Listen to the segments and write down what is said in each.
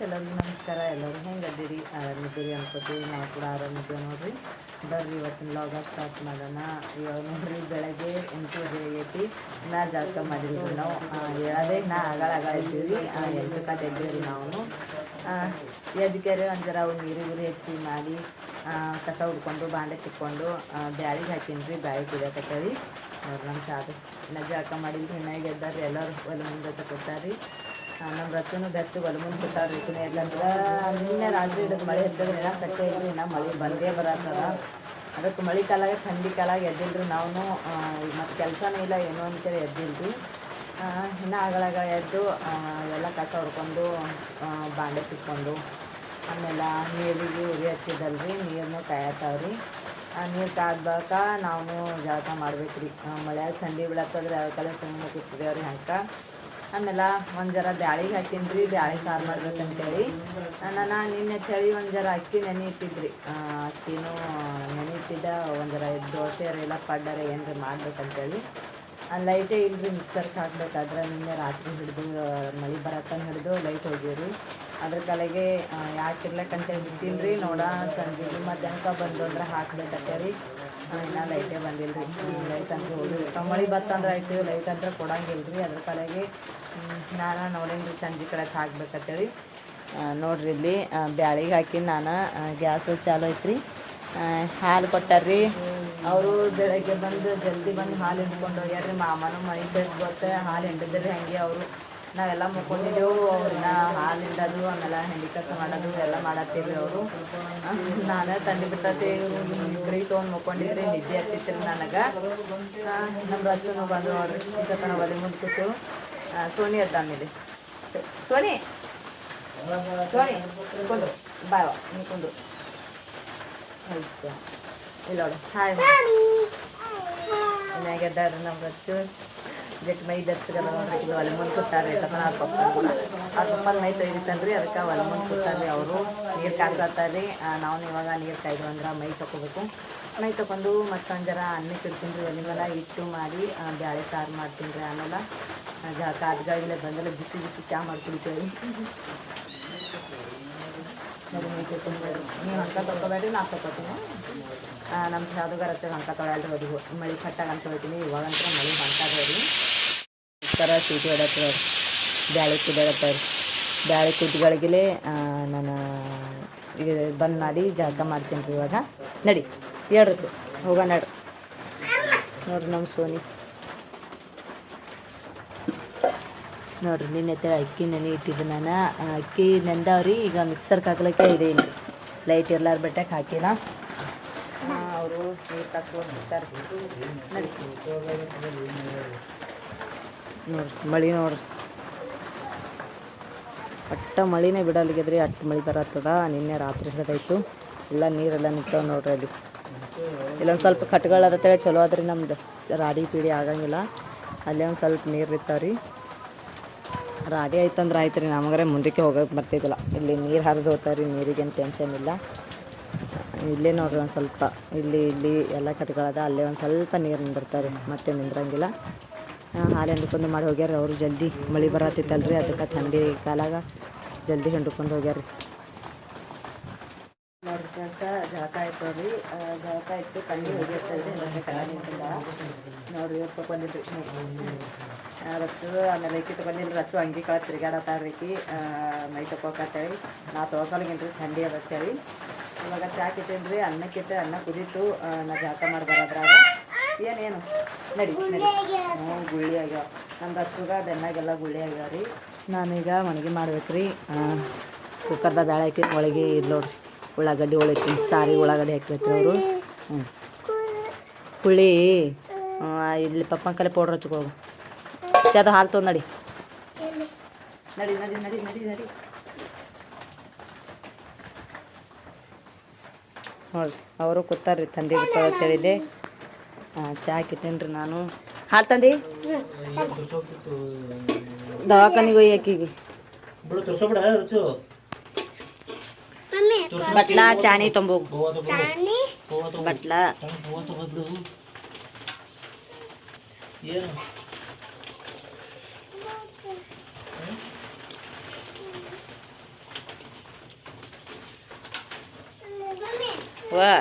ಎಲ್ಲರಿಗೂ ನಮಸ್ಕಾರ. ಎಲ್ಲರೂ ಹೆಂಗೆ ಅದ್ದೀರಿ ಆರಾಮಿದ್ದೀರಿ ಅನ್ಕೋತೀವಿ. ನಾವು ಕೂಡ ಆರಾಮಿದ್ದೀವಿ ನೋಡಿರಿ. ಬರ್ರಿ, ಇವತ್ತಿನ ಲಾಗ ಸ್ಟಾರ್ಟ್ ಮಾಡೋಣ. ಇವಾಗ ನೋಡ್ರಿ, ಬೆಳಗ್ಗೆ ಎಂಟೂವರೆ ಆಗೈತಿ ನಾ ಜಳಕ ಮಾಡಿದ್ವಿ ನಾವು. ಹೇಳದೆ ನಾ ಆಗಳ ಆಗಳ ಇದ್ದೀವಿ. ಎಂಟು ಕತೆ ಇದ್ದೀವಿ ನಾವು ಎದಕ್ಕೆ ಒಂಥರ ಅವ್ರು ನೀರು ಗುರಿ ಹೆಚ್ಚಿ ಮಾಡಿ ಕಸ ಹುಡ್ಕೊಂಡು ಬಾಂಡೆ ತಿಕ್ಕೊಂಡು ಬ್ಯಾಳಿಗೆ ಹಾಕಿನ್ರಿ. ಬ್ಯಾಳಿ ಕುದಿಯಕತ್ತೇಳಿ ನೋಡ್ರಿ ನಮ್ಮ ಸಾದು ಇನ್ನ ಜಳಕ ಮಾಡಿದ್ರಿ ಎದ್ದಾರ ಎಲ್ಲರೂ ಒಲೆ ಮುಂದೆ ತಗೋತಾರಿ ನಮ್ಮ ರಚನು ಬೆಚ್ಚ ಒಲೆ ಮುಂದೆ ಕೊಟ್ಟಾರ ಇದನ್ನ ಎಲ್ಲಂದ್ರೆ ನಿನ್ನೆ ರಾತ್ರಿ ಹಿಡಿದು ಮಳೆ ಎದ್ದಾಗ ನೆಲ ಕಟ್ಟೆ ಇಲ್ಲ ಇನ್ನ ಮಳೆ ಬಂದೇ ಬರತ್ತದ. ಅದಕ್ಕೆ ಮಳೆ ಕಾಲಾಗ, ಥಂಡಿ ಕಾಲಾಗ ಎದ್ದಿಲ್ರಿ ನಾವು ಮತ್ತು ಕೆಲಸನೂ ಇಲ್ಲ, ಏನೋ ಅಂತೇಳಿ ಎದ್ದಿಲ್ರಿ. ಇನ್ನು ಆಗಳಾಗ ಎದ್ದು ಎಲ್ಲ ಕಸ ಹೊಡ್ಕೊಂಡು ಬಾಂಡೆ ತಿಕ್ಕೊಂಡು ಆಮೇಲೆ ನೀರಿಗೆ ಉರಿ ಹಚ್ಚಿದಲ್ರಿ ನೀರನ್ನು ಕಾಯತ್ತಾವ್ರಿ ಆ, ನೀರು ಕಾದ್ಬಾಕ ನಾವು ಜಳಕ ಮಾಡ್ಬೇಕು ರೀ ಮಳ್ಯಾಗ ಥಂಡಿ ಬೀಳತ್ತಂದ್ರೆ ಅದಕ್ಕೆಲ್ಲ ಸುಮ್ಮನೆ ಕೂತಿದ್ದೇವ್ರಿ ಹಂಗೆ. ಆಮೇಲೆ ಒಂದು ಜರ ಬ್ಯಾಳಿಗೆ ಹಾಕಿನಿ ರೀ, ಬ್ಯಾಳಿ ಸಾರು ಮಾಡ್ಬೇಕಂತೇಳಿ. ನಾನು ನಿನ್ನೆ ಹೇಳಿ ಒಂದು ಜರ ಅಕ್ಕಿ ನೆನೆ ಇಟ್ಟಿದ್ರಿ. ಅಕ್ಕಿನೂ ನೆನೆ ಇಟ್ಟಿದ್ದ, ಒಂದು ಜರ ದೋಸೆ ಎಲ್ಲ ಪಡ್ಡರ ಏನ್ರಿ ಮಾಡ್ಬೇಕಂತೇಳಿ. ಲೈಟೇ ಇಲ್ಲರಿ ಮಿಕ್ಸರ್ಗೆ ಹಾಕ್ಬೇಕಾದ್ರೆ ನಿನ್ನೆ ರಾತ್ರಿ ಹಿಡಿದು ಮಳೆ ಬರತ್ತಂಗೆ ಹಿಡಿದು ಲೈಟ್ ಹೋಗಿವ್ರಿ ಅದ್ರ ಕಲೆಗೆ ಯಾಕೆ ಇರ್ಲಕ್ಕಂತೇಳಿ ಬಿಟ್ಟಿನಿ ರೀ ನೋಡ ಸಂಜೆಗೆ ಮಧ್ಯಾಹ್ನಕ್ಕೆ ಬಂದು ಅಂದ್ರೆ ಹಾಕ್ಬೇಕತ್ತೇಳಿ ಇನ್ನು ಲೈಟೇ ಬಂದಿಲ್ಲ ರೀ ಲೈಟ್ ಅಂದ್ರೆ ಹೋಗಿ ಮಳೆ ಬತ್ತಂದ್ರೆ ಆಯ್ತು ಲೈಟ್ ಅಂದ್ರೆ ಕೊಡಂಗಿಲ್ಲ ರೀ ಅದ್ರ ಕಡೆಗೆ ನಾನು ನೋಡಿನ ರೀ ಸಂಜೆ ಕಡೆ ಹಾಕ್ಬೇಕಂತೇಳಿ. ನೋಡ್ರಿ ಇಲ್ಲಿ ಬ್ಯಾಳಿಗೆ ಹಾಕಿ ನಾನು ಗ್ಯಾಸ್ ಚಾಲು ಐತ್ರಿ. ಹಾಲು ಕೊಟ್ಟಾರ್ರಿ. ಅವರು ಬೆಳಗ್ಗೆ ಬಂದು ಜಲ್ದಿ ಬಂದು ಹಾಲು ಹಿಂಡ್ಕೊಂಡು ಹೋಗ್ಯಾರ್ರಿ. ಮಾಮನು ಮನೆ ಗೊತ್ತೆ ಹಾಲು ಹಿಂಡಿದ್ರಿ ಹಂಗೆ ಅವರು. ನಾವೆಲ್ಲ ಮುಕ್ಕೊಂಡಿದ್ದೆವು ಅವ್ರನ್ನ ಹಾಲು ಹಿಂಡೋದು ಆಮೇಲೆ ಹೆಂಡಿ ಕಸ ಮಾಡೋದು ಎಲ್ಲ ಮಾಡತ್ತೀವಿ ಅವರು. ನಾನು ತಂದು ಬಿಟ್ಟತಿ ಇಬ್ರಿಗೆ ತೊಗೊಂಡು ಮುಕ್ಕೊಂಡಿದ್ರಿ ನಿದ್ದೆ ಹತ್ತಿತ್ರಿ ನನಗೆ. ನಮ್ಮ ರಚನು ಬಂದು ನೋಡ್ರಿ ಚಿಕ್ಕಪ್ಪನ ಒಲೆ ಮುಂದೆ ಕೂತು ಸೋನಿ ಅದ ಆಮೇಲೆ. ಸೋನಿ ಸೋನಿ ಕುಂದು ಬಾಯ್ ನೀ ಕುಂದು. ಇಲ್ಲ ಹಾಯ್. ಮನ್ಯಾಗ ಎದ್ದಾರ ನಮ್ಮ ರಚ್ಚು ಜಟ್ ಮೈ ಬೆಚ್ಚಗಲ್ಲ ನೋಡ್ರಿ ಇದು ಒಲೆ ಮುಂದೆ ಕೂತಾರ್ರಿ ತಪ್ಪನ ಅವ್ರ ಕೂಡ ಅವ್ರ ಪಪ್ಪನ ಮೈ ತೊಯ್ದಿತ್ತಂದ್ರಿ ಅದಕ್ಕೆ ಒಲೆ ಮುಂದೆ ಕೂತಾರ್ರಿ ಅವರು ನೀರು ಕಾಸಾತಾರ್ರಿ ನಾವು ಇವಾಗ ನೀರು ಕಾಯ್ದು ಅಂದ್ರೆ ಮೈ ತಗೋಬೇಕು ಮೈ ತಗೊಂಡು ಮತ್ತೊಂದು ಜರ ಅನ್ನ ತಿಳ್ತೀನಿ ರೀ ಒಲೆ ಇಟ್ಟು ಮಾಡಿ ಬ್ಯಾಳೆ ಸಾರು ಮಾಡ್ತೀನಿ ರೀ ಆಮೇಲೆ. ಕಾದ್ಗಾಗಿಲ್ಲ ಬಂದೆಲ್ಲ ಬಿಸಿ ಬಿಸಿ ಚಾ ಮಾಡ್ಕೊಳ್ತೀವಿ ನೀವು ಅಂತ ತಗೋಬೇಡ್ರಿ ನಾ ತಗೋತೀನಿ ನಮ್ಮ ಸಾಧುಗಾರ ಹತ್ತಿರ ಅಂತ ತೊಗೊಳಲ್ರಿ ಅದು ಮಳೆ ಕಟ್ಟಾಗ ಅಂತ ಹೇಳ್ತೀನಿ. ಇವಾಗಂತ ಮಳೆ ಈ ಥರ ಸೀಟಿ ಹೊಡತ್ತವ ಬ್ಯಾಳಿ ಕುದಿಯತ್ತವ್ರಿ ಬ್ಯಾಳಿ ಕುದ್ಗಳಿಗೆಲೆ ನಾನು ಈಗ ಬಂದ್ ಮಾಡಿ ಜಾಗ ಮಾಡ್ತೀನಿ ರೀ ಇವಾಗ. ನಡಿ, ಹೇಳ್ರಿ ಹೋಗ ನಡ್ರಿ ನೋಡ್ರಿ ನಮ್ಮ ಸೋನಿ. ನೋಡ್ರಿ ನಿನ್ನೆ ಹತ್ತಿರ ಅಕ್ಕಿ ನೆನೆ ಇಟ್ಟಿದ್ದು ನಾನು. ಅಕ್ಕಿ ನೆಂದವ್ರಿ, ಈಗ ಮಿಕ್ಸರ್ಗೆ ಹಾಕ್ಲಿಕ್ಕೆ ಇದೆ ಲೈಟ್ ಇರ್ಲಾರ ಬೆಟ್ಟಕ್ಕೆ ಹಾಕಿಲ್ಲ. ಅವರು ನೀರು ಕಾಸ್ಕೊಂಡು ಬಿಡ್ತಾರೆ ನೋಡ್ರಿ ಮಳೆ ನೋಡ್ರಿ ಅಟ್ಟ ಮಳಿನೇ ಬಿಡಲ್ಗಿದ್ರಿ ಅಟ್ಟ ಮಳೆ ಬರತ್ತದ. ನಿನ್ನೆ ರಾತ್ರಿ ಹಿಡಿದಾಯ್ತು. ಎಲ್ಲ ನೀರೆಲ್ಲ ನಿಂತಾವ ನೋಡ್ರಿ ಅಲ್ಲಿ. ಇಲ್ಲೊಂದು ಸ್ವಲ್ಪ ಕಟ್ಗಳದತ್ತೇಳಿ ಚಲೋ ಅದ್ರಿ ನಮ್ದು. ರಾಡಿ ಪೀಡಿ ಆಗಂಗಿಲ್ಲ. ಅಲ್ಲೇ ಒಂದು ಸ್ವಲ್ಪ ನೀರು ಇರ್ತಾವ್ರಿ ರಾಡಿ ಆಯ್ತಂದ್ರೆ ಆಯ್ತು ರೀ ನಮಗರೆ ಮುಂದಕ್ಕೆ ಹೋಗಕ್ಕೆ ಬರ್ತಿದ್ದಿಲ್ಲ ಇಲ್ಲಿ ನೀರು ಹರಿದು ಹೋಗ್ತಾವ್ರಿ, ನೀರಿಗೇನು ಟೆನ್ಷನ್ ಇಲ್ಲ. ಇಲ್ಲೇ ನೋಡ್ರಿ ಒಂದು ಸ್ವಲ್ಪ. ಇಲ್ಲಿ ಇಲ್ಲಿ ಎಲ್ಲ ಕಟ್ಗಳದ ಅಲ್ಲೇ ಒಂದು ಸ್ವಲ್ಪ ನೀರು ನಿಂದಿರ್ತಾರೆ ಮತ್ತೆ ನಿಂದ್ರಂಗಿಲ್ಲ. ಹಾಲು ಹಿಂಡ್ಕೊಂಡು ಮಾಡಿ ಹೋಗ್ಯಾರ ಅವರು ಜಲ್ದಿ ಮಳೆ ಬರತ್ತಿತ್ತಲ್ರಿ. ಅದಕ್ಕೆ ಥಂಡಿ ಕಾಲಾಗ ಜಲ್ದಿ ಹಿಂಡ್ಕೊಂಡು ಹೋಗ್ಯಾರ ನೋಡ್ರಿ ಫ್ರೆಂಡ್ಸ ಜಳಕ ಆಯ್ತು ರೀ ಜಳಕ ಇಟ್ಟು ಕಣ್ಣಿ ಹೋಗಿರ್ತಲ್ರಿ ನೋಡ್ರಿ ರಚ್ಚು ಆಮೇಲೆ ಈಕಿ ತಗೊಂಡಿಲ್ಲ ರಚ್ಚು ಅಂಗಿ ಕಳ ತಿರ್ಗಾಡತ್ತಾಳ್ರಿ ಈಕಿ. ಆ, ಮೈ ತಗೋಕತ್ತೇಳಿ ನಾ ತೊಗೊಸಲ್ಗಿನ್ರಿ ಥಂಡಿ ಅದತ್ತೇಳಿ ಇವಾಗ ಚಾ ರೀ ಅನ್ನಕ್ಕಿತ್ತು ಅನ್ನ ಕುದೀತು. ನಾ ಜಳಕ ಮಾಡಿ ಬರೋದ್ರಾಗ ಏನೇನು ನಡಿ ಹ್ಞೂ, ಗುಳ್ಳಿ ಆಗ್ಯಾವ. ನಮ್ಮ ರಚ್ಚುಗ ಬೆನ್ನಾಗೆಲ್ಲ ಗುಳ್ಳಿ ಆಗ್ಯಾವ ರೀ. ನಾನೀಗ ಒಣಗಿ ಮಾಡ್ಬೇಕು ರೀ. ಕುಕ್ಕರ್ದಾಗ ಬೇಳೆ ಹಾಕಿ ಒಳಗೆ ಇದು ನೋಡ್ರಿ. ಉಳ್ಳಾಗಡ್ಡಿ ಒಳಗೆ ಸಾರಿ ಉಳ್ಳಾಗಡ್ಡಿ ಹಾಕಿರ್ತೀವಿ ಅವರು. ಹ್ಞೂ. ಹುಳಿ ಇಲ್ಲಿ ಪಪ್ಪನ ಕಲೆ ಪೌಡ್ರ್ ಹಚ್ಕೋ ಅದು ಹಾಲು ತೊಗೊಂಡು ನಡಿ. ನಡಿ ನಡಿ ನಡಿ ನಡಿ ನಡಿ. ನೋಡ್ರಿ, ಅವರು ಕೂತಾರ್ರಿ, ತಂದೆ ಹೇಳಿದ್ದೆ. ಹಾಂ ಚಾ ಕಿಟ್ಟೇನ್ರಿ ನಾನು. ಹಾಲು ತಂದು? ದವಾಖಾನಿಗೆ ಒಯ್ಯಕಿಗೆ ಬಟ್ಲ ಚಾಣಿ ತೊಂಬೋಗು ಬಟ್ಲ. ವಾ.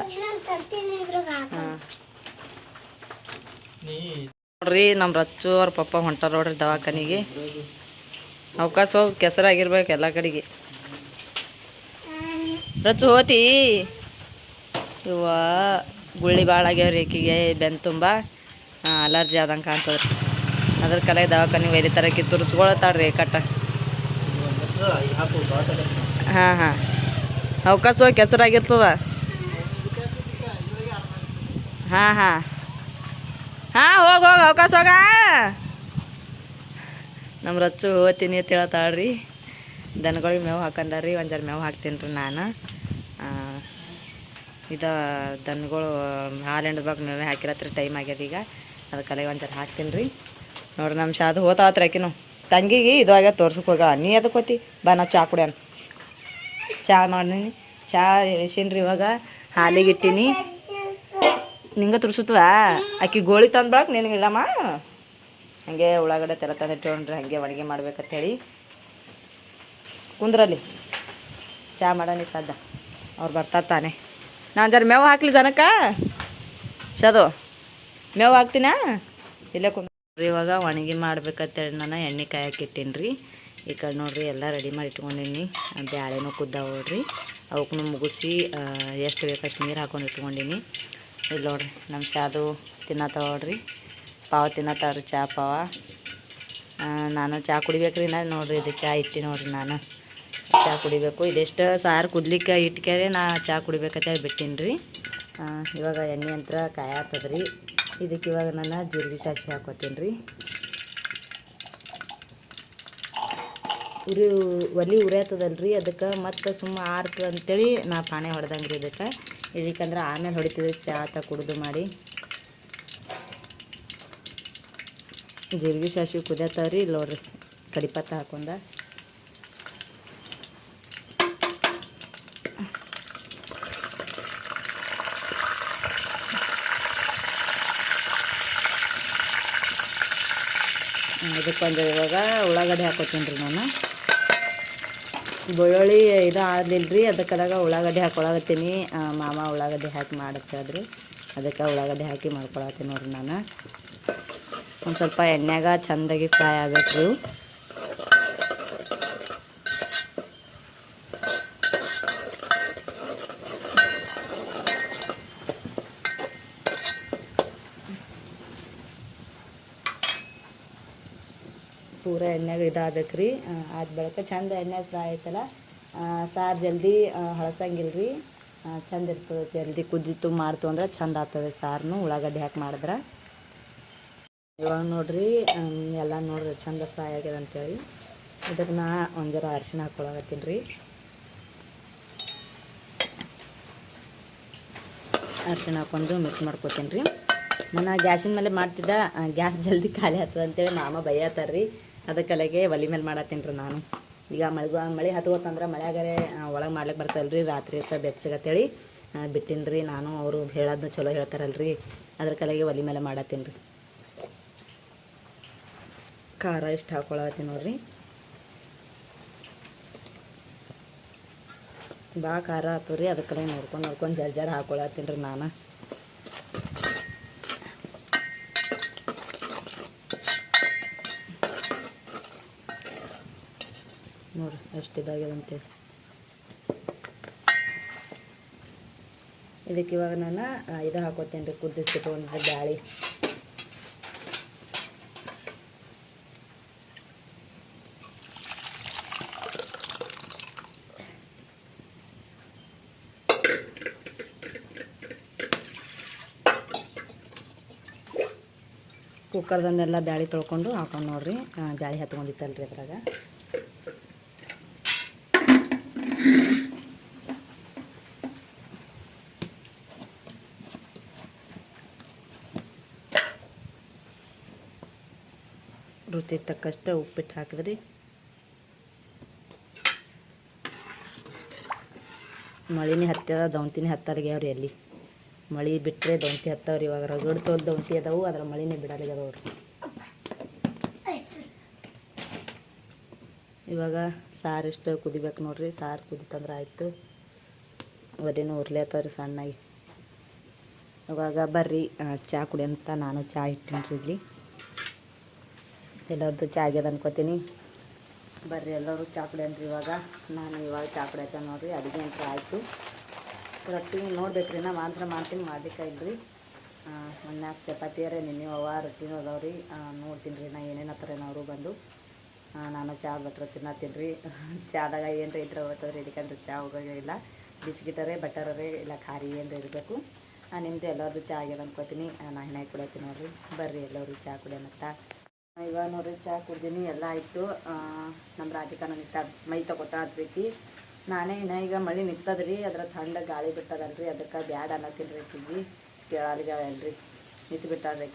ನೋಡ್ರಿ ನಮ್ಮ ರಚ್ಚು ಅವ್ರ ಪಪ್ಪ ಹೊಂಟಾರ ನೋಡ್ರಿ ದವಾಖಾನಿಗೆ. ಅವಕಾಶ ಹೋಗಿ ಕೆಸರಾಗಿರ್ಬೇಕು ಎಲ್ಲ ಕಡೆಗೆ. ರಚ್ಚು ಹೋತಿ. ಇವ ಗುಳ್ಳಿ ಭಾಳ ಆಗ್ಯಾವ್ರಿ ಈಕಿಗೆ ಬೆನ್ ತುಂಬ ಅಲರ್ಜಿ ಆದಂಗೆ ಕಾಣ್ತದ್ರಿ. ಅದ್ರ ಕಲೆ ದವಾಖಾನೆ ಒಯ್ದಿತ್ತಾರ ಆಕಿ ತುರ್ಸ್ಕೊಳತ್ತಾಳ್ರಿ ಕಟ್ಟ. ಹಾಂ ಹಾಂ. ಅವಕಾಶ ಹೋಗಿ ಕೆಸರಾಗಿರ್ತದ ಹಾಂ ಹಾಂ. ಹಾಂ, ಹೋಗಿ ಹೋಗಿ, ಅವಕಾಶ ಹೋಗ. ನಮ್ಮ ರಚ್ಚು ಹೋಗ್ತೀನಿ ಅಂತ ಹೇಳ್ತಾಳ್ರಿ. ದನಗಳಿಗೆ ಮೇವು ಹಾಕಂದಾರ್ರಿ ಒಂದು ಜರ ಮೇವು ಹಾಕ್ತೀನಿ ರೀ ನಾನು ಇದು ದನಗಳು ಹಾಲು ಹಿಂಡ್ಬೇಕು ಮೇವೆ ಹಾಕಿರತ್ರಿ, ಟೈಮ್ ಆಗ್ಯದ ಈಗ. ಅದಕ್ಕೆ ಒಂದು ಜರ ಹಾಕ್ತೀನಿ ರೀ ನೋಡ್ರಿ ನಮ್ಮ ಶಾದು ಹೋತಾವತ್ರಿ ಆಕಿನು. ತಂಗಿಗೆ ಇದು ಆಗ್ಯದ ತೋರ್ಸಕ್ಕೆ ಹೋಗ. ನೀ ಅದಕ್ಕೆ ಹೋತಿ? ಬಾ, ನಾವು ಚಾ ಕುಡಿಯೋಣ ಚಾ ಮಾಡೀನಿ. ಚಾ ಇಳಿಸೀನಿ ರೀ ಇವಾಗ. ಹಾಲಿಗೆ ಇಟ್ಟೀನಿ. ನಿಂಗೆ ತುರ್ಸುತ್ತದ? ಆಕಿ ಗೋಳಿ ತಂದ್ಬಳಕ್ ನಿನಗೆ ಇಡಮ್ಮ ಹಂಗೆ ಉಳ್ಳಾಗಡ್ಡೆ ತೆರ ತಂದು ಇಟ್ಕೊಂಡ್ರೆ ಹಂಗೆ ಅಡುಗೆ ಮಾಡ್ಬೇಕಂತ ಹೇಳಿ. ಕುಂದ್ರಲ್ಲಿ. ಚಾ ಮಾಡೋಣ ಸದ್ದ ಅವ್ರು ಬರ್ತಾರೆ ತಾನೆ. ನಾನು ಜರ ಮೇವು ಹಾಕ್ಲಿ ದನಕ್ಕ. ಶದು ಮೇವು ಹಾಕ್ತೀನಾ? ಇಲ್ಲೇ ಕುಂದ್ರಿ ಇವಾಗ ಒಣಗಿ ಮಾಡ್ಬೇಕಂತೇಳಿ ನಾನು ಎಣ್ಣೆ ಕಾಯಕ್ಕೆ ರೀ ಈ ಕಡೆ ನೋಡ್ರಿ ಎಲ್ಲ ರೆಡಿ ಮಾಡಿ ಇಟ್ಕೊಂಡಿನಿ. ಬ್ಯಾಳೆನೂ ಕುದ್ದಾವ ನೋಡ್ರಿ. ಅವಕ್ಕೂ ಮುಗಿಸಿ ಎಷ್ಟು ಬೇಕಷ್ಟು ನೀರು ಹಾಕೊಂಡು ಇಟ್ಕೊಂಡೀನಿ. ಇಲ್ಲಿ ನೋಡ್ರಿ, ನಮ್ಮ ಶಾದು ತಿನ್ನತ್ತಾವ ನೋಡ್ರಿ. ಪಾವ ತಿನ್ನತ್ತಾವ್ರಿ ಚಹಾ ಪಾವ. ನಾನು ಚಾ ಕುಡಿಬೇಕ್ರಿ ನಾ ನೋಡ್ರಿ ಇದು ಚಹಾ ಇಟ್ಟಿ ನೋಡ್ರಿ ನಾನು. ಚಹಾ ಕುಡಿಬೇಕು. ಇದೆಷ್ಟು ಸಾರು ಕುದ್ಲಿಕ್ಕೆ ಇಟ್ಕ್ಯಾರೆ, ನಾ ಚಹಾ ಕುಡಿಬೇಕಂತ ಬಿಟ್ಟೀನಿ ರೀ ಇವಾಗ ಎಣ್ಣೆ ಅಂತ ಕಾಯತ್ತದ್ರಿ ಇದಕ್ಕೆ ಇವಾಗ ನಾನು ಜೀರಿಗೆ ಸಾಸಿವೆ ಹಾಕೋತೀನಿ ರೀ ಉರಿ, ಒಲಿ ರೀ ಅದಕ್ಕೆ ಮತ್ತೆ ಸುಮ್ಮ ಆರ್ತದ ಅಂತೇಳಿ ನಾ ಪಾಣೆ ಹೊಡೆದಂಗೆ ರೀ ಇದಕ್ಕೆ. ಇದಕ್ಕಂದ್ರೆ ಆಮೇಲೆ ಹೊಡಿತೀವಿ ಚಹಾ ಕುಡಿದು ಮಾಡಿ. ಜೀರಿಗೆ ಸಾಸಿವೆ ಕುದಿಯತ್ತವ್ರಿ ಇಲ್ಲಿ ನೋಡ್ರಿ ಕಡಿಪತ್ತ ಹಾಕೊಂಡ. ಇದಕ್ಕೊಂದು ಇವಾಗ ಉಳ್ಳಾಗಡ್ಡಿ ಹಾಕೋತೀನಿ ರೀ ನಾನು. ಬೆಳ್ಳುಳ್ಳಿ ಇದು ಆಗಲಿಲ್ಲ ರೀ ಅದಕ್ಕದಾಗ ಉಳ್ಳಾಗಡ್ಡಿ ಹಾಕೊಳಕತ್ತೀನಿ. ಮಾಮ ಉಳ್ಳಾಗಡ್ಡಿ ಹಾಕಿ ಮಾಡತ್ತಾದ್ರಿ ಅದಕ್ಕೆ ಉಳ್ಳಾಗಡ್ಡಿ ಹಾಕಿ ಮಾಡ್ಕೊಳತ್ತೀನಿ ನೋಡ್ರಿ ನಾನು. ಒಂದು ಸ್ವಲ್ಪ ಎಣ್ಣೆಗ ಚಂದಾಗಿ ಫ್ರೈ ಆಗ್ಬೇಕು ಎಣ್ಣೆಗೆ ಇದಾಗಬೇಕು ರೀ. ಆದ ಬಳಿಕ ಚಂದ ಎಣ್ಣೆ ಫ್ರೈ ಆಯ್ತಲ್ಲ ಸಾರು ಜಲ್ದಿ ಹಳಸಂಗಿಲ್ಲ ರೀ ಚಂದ ಇರ್ತದೆ ಜಲ್ದಿ ಕುದ್ದಿತ್ತು ಮಾಡ್ತು ಅಂದ್ರೆ ಚಂದ ಆಗ್ತದೆ ಸಾರನು, ಉಳ್ಳಾಗಡ್ಡೆ ಹಾಕಿ ಮಾಡಿದ್ರೆ. ಇವಾಗ ನೋಡ್ರಿ ಎಲ್ಲ ನೋಡ್ರಿ ಚಂದ ಫ್ರೈ ಆಗ್ಯದ ಅಂತೇಳಿ. ಇದಕ್ಕೆ ನಾ ಒಂದು ಜರ ಅರಿಶಿನ ಹಾಕೊಳಕತ್ತೀನಿ ರೀ. ಅರಿಶಿನ ಹಾಕೊಂಡು ಮಿಕ್ಸ್ ಮಾಡ್ಕೊತೀನಿ ರೀ. ನಾನು ಗ್ಯಾಸಿನ ಮೇಲೆ ಮಾಡ್ತಿದ್ದ ಗ್ಯಾಸ್ ಜಲ್ದಿ ಖಾಲಿ ಆಗ್ತದೆ ಅಂತೇಳಿ ಮಾಮ ಬೈಯತ್ತಾರ ರೀ ಅದಕ್ಕಲೆಗೆ ಒಲಿ ಮೇಲೆ ಮಾಡತ್ತೀನಿ ರೀ ನಾನು. ಈಗ ಮಳೆ ಮಳೆ ಹತ್ಕೋತಂದ್ರೆ ಮಳೆಯಾಗರೆ ಒಳಗೆ ಮಾಡ್ಲಿಕ್ಕೆ ಬರ್ತಲ್ರಿ, ರಾತ್ರಿ ಇರ್ತ ಬೆಚ್ಚಗತ್ತೇಳಿ. ಬಿಟ್ಟಿನಿ ರೀ ನಾನು, ಅವರು ಹೇಳೋದು ಚಲೋ ಹೇಳ್ತಾರಲ್ರಿ. ಅದ್ರ ಕಲೆಗೆ ಒಲಿ ಮೇಲೆ ಮಾಡತ್ತೀನಿ ರೀ. ಖಾರ ಇಷ್ಟು ಹಾಕೊಳತ್ತೀನಿ ನೋಡ್ರಿ. ಭಾಳ ಖಾರ ಆತು ರೀ ಅದಕ್ಕೆ ನೋಡ್ಕೊಂಡು ನೋಡ್ಕೊಂಡು ಜರ್ ಜರ ರೀ ನಾನು. ಅಂತೇಳಿ ಇದಕ್ಕೆ ಇವಾಗ ನಾನು ಇದು ಹಾಕೋತೇನೆ ರೀ ಒಂದು ಬ್ಯಾಳಿ. ಕುಕ್ಕರ್ದನ್ನೆಲ್ಲ ಬ್ಯಾಳಿ ತೊಳ್ಕೊಂಡು ಹಾಕೊಂಡು ನೋಡ್ರಿ ಬ್ಯಾಳಿ ಹತ್ಕೊಂಡಿತ್ತಲ್ರಿ ಅದ್ರಾಗ. ರುಚಿ ತಕ್ಕಷ್ಟು ಉಪ್ಪಿಟ್ಟು ಹಾಕಿದ್ರಿ. ಮಳಿನೇ ಹತ್ತದ ದೌಂತಿನೇ ಹತ್ತಾರ್ಗ್ಯಾವ್ರಿ ಅಲ್ಲಿ. ಮಳೆ ಬಿಟ್ಟರೆ ದೌಂತಿ ಹತ್ತವ್ರಿ, ಇವಾಗ ರಗಡ್ ತೋಲ್ ದೌಂತಿ ಅದಾವು, ಅದ್ರ ಮಳಿನೇ ಬಿಡಲಿಗದವ್ರಿ ಇವಾಗ ಸಾರು ಎಷ್ಟು ಕುದಿಬೇಕು ನೋಡ್ರಿ, ಸಾರು ಕುದಿತಂದ್ರೆ ಆಯಿತು. ಒಲೆನೂ ಉರ್ಲೇತ್ತವ್ರಿ ಸಣ್ಣಾಗಿ. ಇವಾಗ ಬರ್ರಿ ಚಹಾ ಕುಡಿ ಅಂತ ನಾನು ಚಹಾ ಇಟ್ಟಿನಿ ಇಲ್ಲಿ. ಎಲ್ಲರದ್ದು ಚಾ ಆಗ್ಯದ ಅನ್ಕೋತೀನಿ. ಬರ್ರಿ ಎಲ್ಲರೂ ಚಹಾ ಕುಡಿಯನ್ರಿ ಇವಾಗ. ನಾನು ಇವಾಗ ಚಹಾ ಕುಡಿಯತ್ತ ನೋಡಿರಿ, ಅಡುಗೆ ಅಂತ ಆಯಿತು. ರೊಟ್ಟಿ ನೋಡ್ಬೇಕ್ರಿ, ನಾ ಮಾತ್ರ ಮಾಡ್ತೀನಿ ಮಾಡ್ಲಿಕ್ಕಾಗಿದ್ರಿ ಒಂದು ನಾಲ್ಕು ಚಪಾತಿಯರೇ, ನಿನ್ನೆ ಅವ ರೊಟ್ಟಿನೂ ಅದಾವ್ರಿ. ನೋಡ್ತೀನಿ ರೀ ನಾ ಏನೇನು ಹತ್ರ ಅವರು ಬಂದು. ನಾನು ಚಾ ಬಟ್ರ ತಿನ್ನತ್ತೀನಿ ರೀ ಚಾದಾಗ ಏನರ ಇದ್ರೆ ಹೋಗ್ತದ್ರಿ ಇದಕ್ಕಂದ್ರೆ ಚಹಾ ಹೋಗೋಂಗಿಲ್ಲ ಬಿಸ್ಕಿಟರೇ ಬಟರರೇ ಇಲ್ಲ ಖಾರಿ ಏನರ ಇರಬೇಕು. ನಿಮ್ಮದು ಎಲ್ಲರದ್ದು ಚಾ ಆಗ್ಯದ ಅನ್ಕೋತೀನಿ. ನಾ ಹೆಣ್ಣಾಗಿ ಕುಡಿಯತ್ತೀನಿ ನೋಡ್ರಿ. ಬರ್ರಿ ಎಲ್ಲರೂ ಚಹಾ ಕುಡಿಯೋಣತ್ತ ಇವಾಗ ನೋಡ್ರಿ ಚಹಾ ಕುಡ್ದೀನಿ, ಎಲ್ಲ ಆಯಿತು. ನಮ್ಮ ರಾಧಿಕಾ ನನಗೆ ಮೈ ತಗೋತಾ ಇರ್ಬೇಕು ನಾನೇ ಇನ್ನ ಈಗ ಮಳೆ ನಿಂತದ್ರಿ, ಅದ್ರ ಥಂಡ ಗಾಳಿ ಬಿಟ್ಟದಲ್ರಿ, ಅದಕ್ಕೆ ಬ್ಯಾಡ ಅನ್ನ ರೀ ಕಿಗಿ ಕೇಳಾಲಿಗೆ ಅಲ್ರಿ ನಿಂತು ಬಿಟ್ಟಾಳ್ರಿ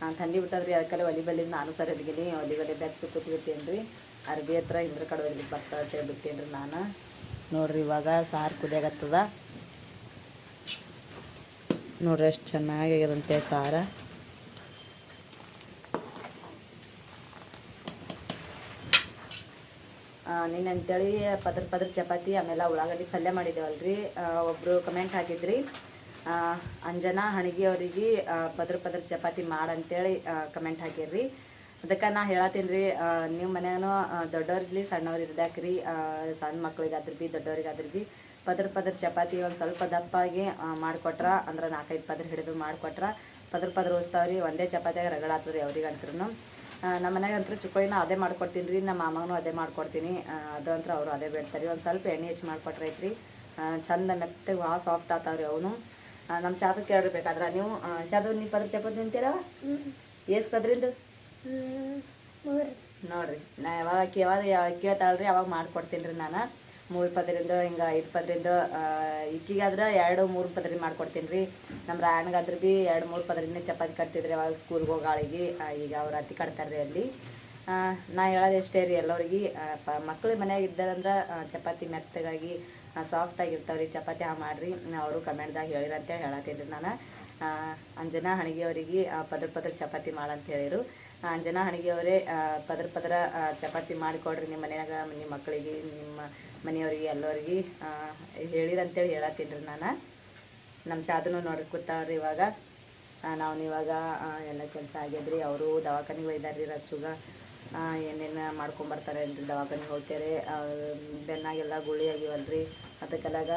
ನಾನು ಥಂಡಿ ಬಿಟ್ಟದ್ರಿ ಅದಕ್ಕೆ ಒಲಿ ಬಲ್ಲಿಂದ ನಾನು ಸರಿ ಅದ್ಗಿನಿ ಒಲಿ ಬಲಿ ಬೆಚ್ಚು ಕೂತ್ಬಿಟ್ಟೇನಿ ಅರ್ಬಿ ಹತ್ರ ಇಂದ್ರ ಕಡೆ ಒಲಿ ಬರ್ತಾ ಅಂತ ರೀ ನಾನು. ನೋಡ್ರಿ ಇವಾಗ ಸಾರು ಕುದಿಯಾಗತ್ತದ ನೋಡ್ರಿ ಎಷ್ಟು ಆಗ್ಯದಂತೆ ಸಾರು. ನೀನು ಅಂತೇಳಿ ಪದ್ರ ಪದ್ರ ಚಪಾತಿ, ಆಮೇಲೆ ಉಳ್ಳಾಗಡ್ಡಿ ಪಲ್ಯ ಮಾಡಿದ್ದೇವಲ್ರಿ ಒಬ್ಬರು ಕಮೆಂಟ್ ಹಾಕಿದ್ರಿ. ಅಂಜನಾ ಹಣಗಿ ಅವರಿಗೆ ಪದ್ರ ಪದ್ರ ಚಪಾತಿ ಮಾಡಂತೇಳಿ ಕಮೆಂಟ್ ಹಾಕಿರ್ರಿ. ಅದಕ್ಕೆ ನಾ ಹೇಳತ್ತೀನಿ ರೀ ನಿಮ್ಮ ಮನ್ಯಾಗನು ದೊಡ್ಡವ್ರಿರ್ಲಿ ಸಣ್ಣವ್ರು ಇರ್ದಾಕ್ರಿ ಸಣ್ಣ ಮಕ್ಳಿಗಾದ್ರೂ ಭೀ ದೊಡ್ಡವ್ರಿಗಾದ್ರೂ ಬಿ, ಪದ್ರ ಪದ್ರ ಚಪಾತಿ ಒಂದು ಸ್ವಲ್ಪ ದಪ್ಪಾಗಿ ಮಾಡಿಕೊಟ್ರ, ಅಂದ್ರೆ ನಾಲ್ಕೈದು ಪದ್ರ ಹಿಡಿದು ಮಾಡಿಕೊಟ್ರ. ಪದ್ರ ಪದ್ರ ಉಸ್ತಾವ್ರಿ, ಒಂದೇ ಚಪಾತಿಯಾಗ ರಗಳಾತದ್ರಿ ಅವ್ರಿಗಂತ್ರೂ ನಮ್ಮ ಮನ್ಯಾಗ ಅಂತೂ ಚುಕ್ಕಳಿನ ಅದೇ ಮಾಡ್ಕೊಡ್ತೀನಿ ರೀ ನಮ್ಮ ಮಾಮಗೂ ಅದೇ ಮಾಡ್ಕೊಡ್ತೀನಿ. ಅದಂತ್ರ ಅದು ಅಂತ ಅವರು ಅದೇ ಬೇಡ್ತಾರೆ. ಒಂದು ಸ್ವಲ್ಪ ಎಣ್ಣೆ ಹೆಚ್ಚು ಮಾಡಿಕೊಟ್ರೆ ಐತ್ರಿ ಆ, ಚಂದ ಮೆತ್ತಗೆ ಭಾಳ ಸಾಫ್ಟ್ ಆತಾವ್ರಿ ಅವನು. ನಮ್ಮ ಶಾದು ಕೇಳಿರ್ಬೇಕಾದ್ರೆ ನೀವು. ಆ, ಶಾದು ನೀವು ಪದ್ರ ಚಪಾತಿ ತಿಂತೀರಾ? ಪದ್ರಿಂದು? ಮೂರು. ನೋಡ್ರಿ. ನಾ ಯಾವಾಗ ಯಾವಾಗ ಕೇಳ್ತಾಳ್ರಿ ಅವಾಗ ಮಾಡ್ಕೊಡ್ತೀನಿ ರೀ ನಾನು. ಮೂರು ಪದರಿಂದ, ಹಿಂಗೆ ಐದು ಪದರಿಂದ ಇಕ್ಕಿಗಾದ್ರೆ ಎರಡು ಮೂರು ಪದರಿ ಮಾಡ್ಕೊಡ್ತೀನಿ ರೀ ನಮ್ಮ ರಾಯಣ್ಗಾದ್ರೆ ಭೀ ಎರಡು ಮೂರು ಪದರಿಂದ ಚಪಾತಿ ಕಟ್ತಿದ್ರೆ ಅವಾಗ ಸ್ಕೂಲ್ಗೆ ಹೋಗಾಳಿಗೆ. ಈಗ ಅವ್ರು ಅತಿ ಕಟ್ತಾರೆ ರೀ ಅಲ್ಲಿ ನಾ ಹೇಳೋದು ಎಷ್ಟೇ ರೀ ಎಲ್ಲರಿಗೆ ಪ ಮಕ್ಕಳು ಮನ್ಯಾಗ ಇದ್ದಾರಂದ್ರೆ ಚಪಾತಿ ಮೆತ್ತಗಾಗಿ ಸಾಫ್ಟಾಗಿರ್ತಾವ್ರಿ ಚಪಾತಿ ಹಾಂ ಮಾಡಿರಿ. ಅವರು ಕಮೆಂಟ್ದಾಗ ಹೇಳಿರಂತೇಳಿ ಹೇಳತ್ತೀನಿ ರೀ ನಾನು. ಅಂಜನಾ, ಹಣಿಗೆ ಅವರಿಗೆ ಪದ್ರ ಪದ್ರ ಚಪಾತಿ ಮಾಡಂತ ಹೇಳಿರು ಅಂಜನಾ ಅವರೇ ಪದರ ಪದರ ಚಪಾತಿ ಮಾಡಿಕೊಡ್ರಿ ನಿಮ್ಮ ಮನ್ಯಾಗ, ನಿಮ್ಮ ಮಕ್ಕಳಿಗೆ, ನಿಮ್ಮ ಮನೆಯವ್ರಿಗೆ, ಎಲ್ಲರಿಗೆ. ಹೇಳಿರಂತೇಳಿ ಹೇಳತ್ತೀನಿ ನಾನು. ನಮ್ಮ ಚಾದನು ನೋಡಿ ಕೂತಾವ್ರಿ ಇವಾಗ. ನಾವು ಇವಾಗ ಎಲ್ಲ ಕೆಲಸ ಆಗ್ಯದ್ರಿ. ಅವರು ದವಾಖಾನೆಗೆ ಒಯ್ದಾರ್ರಿ ರಚ್ಚುಗ ಏನೇನು ಮಾಡ್ಕೊಂಬರ್ತಾರೆ ಅಂತ ದವಾಖಾನಿಗೆ ಹೋಗ್ತಾರೆ ಬೆನ್ನಾಗೆಲ್ಲ ಗುಳಿ ಆಗಿವಲ್ರಿ ಅದಕ್ಕೆಲ್ಲಾಗ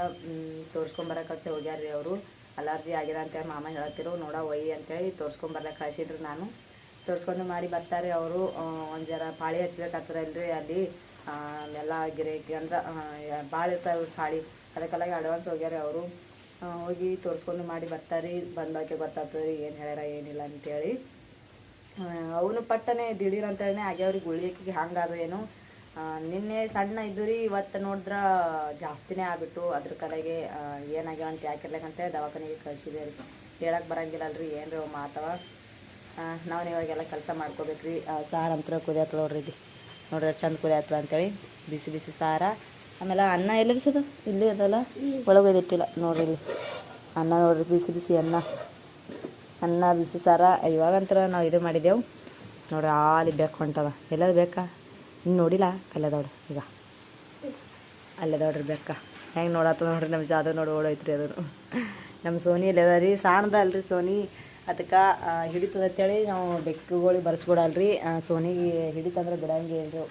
ತೋರಿಸ್ಕೊಂಬರಕತ್ತೆ ಹೋಗ್ಯಾರ್ರಿ ಅವರು. ಅಲರ್ಜಿ ಆಗಿದೆ ಅಂತೇಳಿ ಮಾಮ ಹೇಳತ್ತಿರು. ನೋಡ, ಒಯ್ಯಿ ಅಂತೇಳಿ ತೋರಿಸ್ಕೊಂಬರ್ಲಕ್ಕೆ ಕಳಿಸಿದ್ರು ನಾನು. ತೋರಿಸ್ಕೊಂಡು ಮಾಡಿ ಬರ್ತಾರೆ ಅವರು. ಒಂದು ಜರ ಪಾಳಿ ಹಚ್ಬೇಕಾಗ್ತದಲ್ರಿ ಅಲ್ಲಿ. ಎಲ್ಲ ಗಿರೇಕಿ ಅಂದ್ರೆ ಭಾಳ ಇರ್ತಾವೆ ಪಾಳಿ ಅದಕ್ಕೆಲ್ಲ ಅಡ್ವಾನ್ಸ್ ಹೋಗ್ಯಾರ ಅವರು. ಹೋಗಿ ತೋರಿಸ್ಕೊಂಡು ಮಾಡಿ ಬರ್ತಾರೆ. ಬಂದಾಕೆ ಗೊತ್ತಾಗ್ತದೆ ಏನು ಹೇಳ್ಯಾರ ಏನಿಲ್ಲ ಅಂತೇಳಿ. ಅವನು ಪಟ್ಟನೆ ದಿಢೀರ್ ಅಂತೇಳಿ ಆಗ್ಯಾವ್ರಿ ಹಾಕಿ ಹಂಗಾದ ಏನು. ನಿನ್ನೆ ಸಣ್ಣ ಇದ್ದು ರೀ, ಇವತ್ತು ನೋಡಿದ್ರೆ ಜಾಸ್ತಿನೇ ಆಗಿಬಿಟ್ಟು ಅದ್ರ ಕಡೆಗೆ ಏನಾಗ್ಯಾವಂತ ಅಂತ ಯಾಕಿರ್ಲಕ್ಕಂತ ದವಾಖಾನೆಗೆ ಕಳಿಸಿದೆ ರೀ. ಹೇಳಕ್ಕೆ ಬರಂಗಿಲ್ಲ ಅಲ್ರಿ ಏನು ರೀ ಮಾತವ. ನಾವು ಇವಾಗೆಲ್ಲ ಕೆಲಸ ಮಾಡ್ಕೋಬೇಕ್ರಿ. ಸಾರು ಅಂತ ಕುದಿಯತ್ತಲ್ಲ ನೋಡ್ರಿ ಇದು. ನೋಡ್ರಿ ಚಂದ ಕುದಿಯತ್ತಲ್ಲ ಅಂತೇಳಿ ಬಿಸಿ ಬಿಸಿ ಸಾರ. ಆಮೇಲೆ ಅನ್ನ ಎಲ್ಲಿ ಬಿಸದು ಇಲ್ಲಿ ಅದಲ್ಲ? ಒಳಗೆ ಇದಿಟ್ಟಿಲ್ಲ ನೋಡ್ರಿ ಇಲ್ಲಿ. ಅನ್ನ ನೋಡ್ರಿ ಬಿಸಿ ಬಿಸಿ ಅನ್ನ. ಅನ್ನ, ಬಿಸಿ ಸಾರ. ಇವಾಗಂತರ ನಾವು ಇದು ಮಾಡಿದೆವು. ನೋಡ್ರಿ ಆಲಿ ಬೇಕು ಹೊಂಟದ. ಎಲ್ಲದು ಬೇಕಾ? ಇನ್ನು ನೋಡಿಲ್ಲ. ಕಲ್ಲದವ್ರು ಈಗ. ಅಲ್ಲದವ್ರಿ ಬೇಕಾ? ಹೆಂಗೆ ನೋಡತ್ತ ನೋಡ್ರಿ ನಮ್ಮ ಜಾದು ನೋಡಿ ಓಡೋಯ್ತ್ರಿ ಅದನ್ನು ನಮ್ಮ ಸೋನಿ ಇಲ್ಲದ ರೀ ಸಾಣದ ಅಲ್ರಿ ಸೋನಿ. ಅದಕ್ಕೆ ಹಿಡಿತದ ಅಂತೇಳಿ ನಾವು ಬೆಕ್ಕುಗಳಿಗೆ ಬರ್ಸ್ಕೊಡಲ್ರಿ. ಸೋನಿಗೆ ಹಿಡಿತಂದ್ರೆ ಬಿಡಂಗೆ ಅವು.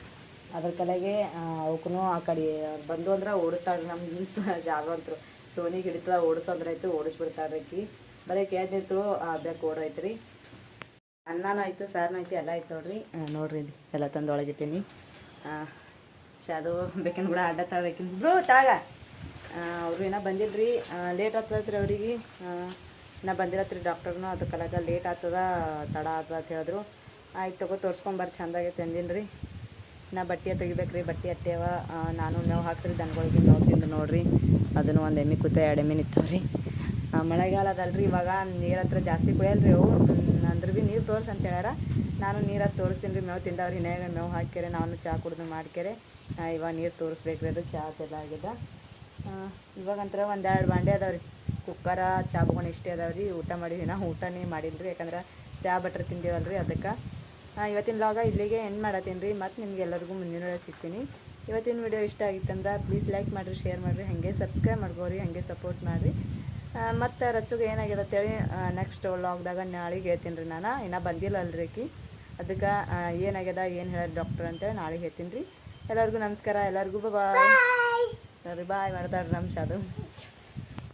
ಅದ್ರ ಕಲೆಗೆ ಅವಕ್ಕೂ ಆ ಕಡೆ ಬಂದು ಅಂದ್ರೆ ಓಡಿಸ್ತಾಳ್ರಿ ನಮ್ಮ ಜಾಗ ಅಂತರು ಸೋನಿಗೆ ಹಿಡಿತದ ಓಡಿಸೋದ್ರೆ ಆಯ್ತು ಓಡಿಸ್ಬಿಡ್ತಾಳ್ರಿ ಆಕಿ. ಬರೀ ಕೇಳ್ತಿತ್ತು ಬೆಕ್ಕು ಓಡೋಯ್ತು ರೀ ಅನ್ನನೂ ಆಯಿತು ಸಾರನೂ ಆಯ್ತು ಎಲ್ಲ ಆಯ್ತು ನೋಡ್ರಿ. ಆ, ನೋಡ್ರಿ ಇಲ್ಲಿ ಎಲ್ಲ ತಂದು ಒಳಗಿಟ್ಟೀನಿ ಶಾದು ಬೇಕನ್ ಕೂಡ ಅಡ್ಡ ತಳಬೇಕಿನ್ ಬ್ರೋ ತಾಗ. ಅವರು ಏನೋ ಬಂದಿಲ್ರಿ. ಲೇಟ್ ಆಗ್ತದ್ರಿ ಅವ್ರಿಗೆ. ನಾ ಬಂದಿರತ್ರಿ ಡಾಕ್ಟರ್ನು ಅದಕ್ಕೆಲ್ಲ ಲೇಟ್ ಆಗ್ತದ, ತಡ ಆಗ್ತದ ಅಂತ ಹೇಳಿದ್ರು. ಆಯ್ತು ತಗೋ ತೋರಿಸ್ಕೊಂಬರ್ ಚಂದಾಗೈತೆ ತಂದೀನಿ ರೀ. ನಾ ಬಟ್ಟೆ ತೆಗಿಬೇಕು ರೀ ಬಟ್ಟೆ ಅಟ್ಟೆವ. ನಾನು ಮೇವು ಹಾಕ್ರಿ, ದನಗಳಿಗೆ ಮೇವು ತಿಂದು ನೋಡ್ರಿ. ಅದನ್ನು ಒಂದು ಎಮ್ಮೆ ಕೂತ, ಎರಡು ಎಮ್ಮೆ ನಿಂತಾವೆ ರೀ ಮಳೆಗಾಲ ಅದಲ್ರಿ, ಇವಾಗ ನೀರು ಹತ್ರ ಜಾಸ್ತಿ ಕುಡಿಯಲ್ರಿ ಅವು. ಅಂದ್ರೆ ಭೀ ನೀರು ತೋರ್ಸು ಅಂತ ಹೇಳ್ಯಾರ. ನಾನು ನೀರಾಗ ತೋರಿಸ್ತೀನಿ ರೀ, ಮೇವು ತಿಂದವ್ರಿ ಹಿನ್ಯಾಗ ಮೇವು ಹಾಕ್ಯಾರೆ, ನಾನು ಚಹಾ ಕುಡ್ದು ಮಾಡ್ಕ್ಯಾರೆ. ಇವಾಗ ನೀರು ತೋರಿಸ್ಬೇಕು ರೀ ಅದು ಚಹಾ ಎಲ್ಲ ಆಗ್ಯದ ಇವಾಗಂತರ ಒಂದೆರಡು ಬಾಂಡೆ ಅದಾವ್ರಿ. ಕುಕ್ಕರ ಚಾ ಬೊಗಣಿ ಇಷ್ಟೇ ಅದಾವ್ರಿ ಊಟ ಮಾಡಿವಿ ನಾ ಊಟನೇ ಮಾಡಿಲ್ರಿ. ಯಾಕಂದ್ರೆ ಚಾ ಬಟ್ರ್ ರೀ ಅದಕ್ಕೆ. ಇವತ್ತಿನ ಲಾಗ ಇಲ್ಲಿಗೆ ಎಂಡ್ ಮಾಡತ್ತೀನಿ ರೀ. ಮತ್ತು ನಿಮ್ಗೆ ಎಲ್ಲರಿಗೂ ಮುಂದಿನ ಸಿಗ್ತೀನಿ. ಇವತ್ತಿನ ವಿಡಿಯೋ ಇಷ್ಟ ಆಗಿತ್ತಂದ್ರೆ ಪ್ಲೀಸ್ ಲೈಕ್ ಮಾಡಿರಿ ಶೇರ್ ಮಾಡಿರಿ ಹಾಗೆ ಸಬ್ಸ್ಕ್ರೈಬ್ ಮಾಡ್ಕೋರಿ ಹಾಗೆ ಸಪೋರ್ಟ್ ಮಾಡಿರಿ. ಮತ್ತು ರಚ್ಚುಗೆ ಏನಾಗಿದೆ ಅಂತೇಳಿ ನೆಕ್ಸ್ಟ್ ಲಾಗ್ದಾಗ ನಾಳೆಗೆ ಹೇಳ್ತೀನಿ ರೀ ನಾನು. ಇನ್ನೂ ಬಂದಿಲ್ಲ ಅಲ್ರಿ ಅದಕ್ಕೆ ಏನಾಗ್ಯದ ಏನು ಹೇಳೋದು ಡಾಕ್ಟರ್ ಅಂತೇಳಿ ನಾಳೆಗೆ ಹೇಳ್ತೀನಿ ರೀ. ಎಲ್ಲರಿಗೂ ನಮಸ್ಕಾರ. ಎಲ್ಲರಿಗೂ ಬಾಯ್ ಸರಿ ಬಾಯ್ ಮಾಡ್ತಾರೆ ನಮ್ಮ ಶಾದು.